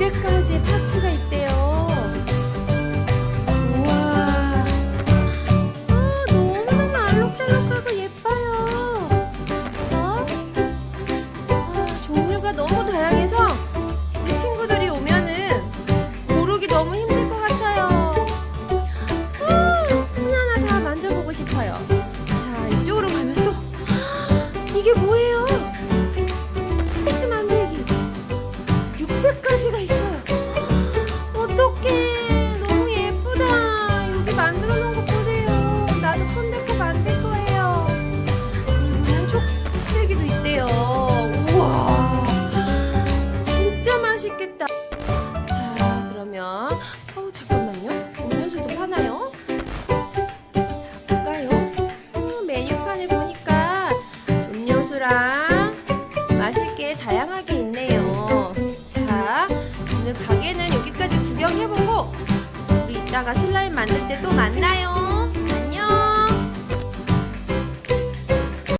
끝까지 파츠가 있다. 그러면 어 잠깐만요. 음료수도 하나요? 볼까요? 음, 어, 메뉴판을 보니까 음료수랑 마실 게 다양하게 있네요. 자, 오늘 가게는 여기까지 구경해보고 우리 이따가 슬라임 만들 때 또 만나요.